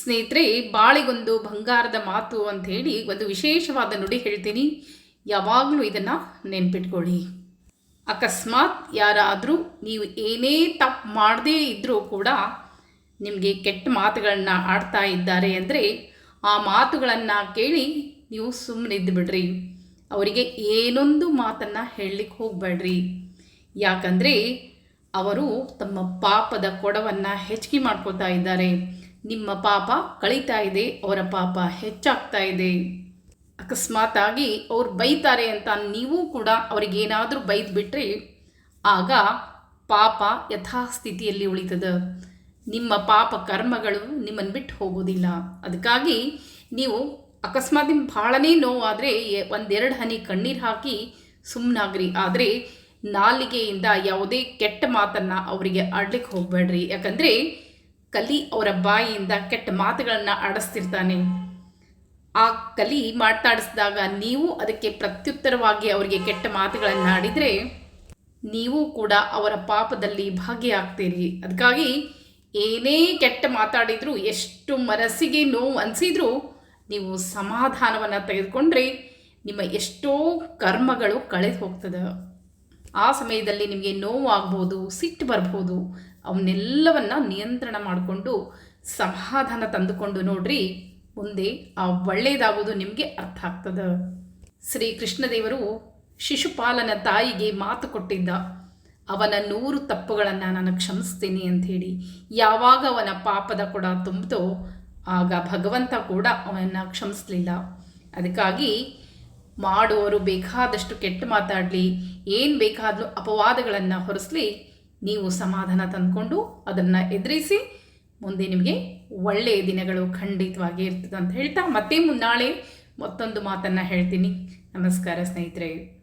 ಸ್ನೇಹಿತರೆ, ಬಾಳಿಗೊಂದು ಬಂಗಾರದ ಮಾತು ಅಂತ ಹೇಳಿ ಒಂದು ವಿಶೇಷವಾದ ನುಡಿ ಹೇಳ್ತೀನಿ. ಯಾವಾಗಲೂ ಇದನ್ನು ನೆನ್ಪಿಟ್ಕೊಳ್ಳಿ. ಅಕಸ್ಮಾತ್ ಯಾರಾದರೂ ನೀವು ಏನೇ ತಪ್ಪು ಮಾಡದೇ ಇದ್ದರೂ ಕೂಡ ನಿಮಗೆ ಕೆಟ್ಟ ಮಾತುಗಳನ್ನ ಆಡ್ತಾ ಇದ್ದಾರೆ ಅಂದರೆ ಆ ಮಾತುಗಳನ್ನು ಕೇಳಿ ನೀವು ಸುಮ್ಮನಿದ್ದು ಬಿಡ್ರಿ ಅವರಿಗೆ ಏನೊಂದು ಮಾತನ್ನು ಹೇಳಲಿಕ್ಕೆ ಹೋಗಬೇಡ್ರಿ. ಯಾಕಂದರೆ ಅವರು ತಮ್ಮ ಪಾಪದ ಕೊಡವನ್ನು ಹೆಚ್ಚಿಗೆ ಮಾಡ್ಕೋತಾ ಇದ್ದಾರೆ. ನಿಮ್ಮ ಪಾಪ ಕಳೀತಾ ಇದೆ, ಅವರ ಪಾಪ ಹೆಚ್ಚಾಗ್ತಾ ಇದೆ. ಅಕಸ್ಮಾತಾಗಿ ಅವ್ರು ಬೈತಾರೆ ಅಂತ ನೀವು ಕೂಡ ಅವರಿಗೇನಾದರೂ ಬೈದು ಬಿಟ್ಟರೆ ಆಗ ಪಾಪ ಯಥಾಸ್ಥಿತಿಯಲ್ಲಿ ಉಳಿತದೆ. ನಿಮ್ಮ ಪಾಪ ಕರ್ಮಗಳು ನಿಮ್ಮನ್ನು ಬಿಟ್ಟು ಹೋಗೋದಿಲ್ಲ. ಅದಕ್ಕಾಗಿ ನೀವು ಅಕಸ್ಮಾತ್ ನಿಮ್ಗೆ ಭಾಳನೇ ನೋವಾದರೆ ಒಂದೆರಡು ಹನಿ ಕಣ್ಣೀರು ಹಾಕಿ ಸುಮ್ಮನಾಗ್ರಿ ಆದರೆ ನಾಲಿಗೆಯಿಂದ ಯಾವುದೇ ಕೆಟ್ಟ ಮಾತನ್ನು ಅವರಿಗೆ ಆಡ್ಲಿಕ್ಕೆ ಹೋಗಬೇಡ್ರಿ. ಯಾಕಂದರೆ ಕಲಿ ಅವರ ಬಾಯಿಯಿಂದ ಕೆಟ್ಟ ಮಾತುಗಳನ್ನು ಆಡಿಸ್ತಿರ್ತಾನೆ. ಆ ಕಲಿ ಮಾತಾಡಿಸಿದಾಗ ನೀವು ಅದಕ್ಕೆ ಪ್ರತ್ಯುತ್ತರವಾಗಿ ಅವರಿಗೆ ಕೆಟ್ಟ ಮಾತುಗಳನ್ನು ಆಡಿದರೆ ನೀವು ಕೂಡ ಅವರ ಪಾಪದಲ್ಲಿ ಭಾಗಿಯಾಗ್ತೀರಿ. ಅದಕ್ಕಾಗಿ ಏನೇ ಕೆಟ್ಟ ಮಾತಾಡಿದರೂ ಎಷ್ಟು ಮನಸ್ಸಿಗೆ ನೋವು ಅನಿಸಿದರೂ ನೀವು ಸಮಾಧಾನವನ್ನು ತೆಗೆದುಕೊಂಡ್ರೆ ನಿಮ್ಮ ಎಷ್ಟೋ ಕರ್ಮಗಳು ಕಳೆದು ಹೋಗ್ತದೆ ಆ ಸಮಯದಲ್ಲಿ ನಿಮಗೆ ನೋವು ಆಗ್ಬೋದು ಸಿಟ್ಟು ಬರ್ಬೋದು, ಅವನ್ನೆಲ್ಲವನ್ನು ನಿಯಂತ್ರಣ ಮಾಡಿಕೊಂಡು ಸಮಾಧಾನ ತಂದುಕೊಂಡು ನೋಡ್ರಿ, ಮುಂದೆ ಆ ಒಳ್ಳೆಯದಾಗೋದು ನಿಮಗೆ ಅರ್ಥ ಆಗ್ತದೆ. ಶ್ರೀ ಕೃಷ್ಣದೇವರು ಶಿಶುಪಾಲನ ತಾಯಿಗೆ ಮಾತು ಕೊಟ್ಟಿದ್ದ, ಅವನ ನೂರು ತಪ್ಪುಗಳನ್ನು ನಾನು ಕ್ಷಮಿಸ್ತೀನಿ ಅಂಥೇಳಿ ಯಾವಾಗ ಅವನ ಪಾಪದ ಕೊಡ ತುಂಬಿತೋ, ಆಗ ಭಗವಂತ ಕೂಡ ಅವನನ್ನು ಕ್ಷಮಿಸಲಿಲ್ಲ. ಅದಕ್ಕಾಗಿ ಮಾಡುವವರು ಬೇಕಾದಷ್ಟು ಕೆಟ್ಟ ಮಾತಾಡಲಿ, ಏನು ಬೇಕಾದರೂ ಅಪವಾದಗಳನ್ನು ಹೊರಿಸಲಿ, ನೀವು ಸಮಾಧಾನ ತಂದುಕೊಂಡು ಅದನ್ನು ಎದುರಿಸಿ ಮುಂದೆ ನಿಮಗೆ ಒಳ್ಳೆಯ ದಿನಗಳು ಖಂಡಿತವಾಗಿ ಇರ್ತದೆ ಅಂತ ಹೇಳ್ತಾ ಮತ್ತೆ ಮುನ್ನಾಳೆ ಮತ್ತೊಂದು ಮಾತನ್ನು ಹೇಳ್ತೀನಿ. ನಮಸ್ಕಾರ ಸ್ನೇಹಿತರೆ.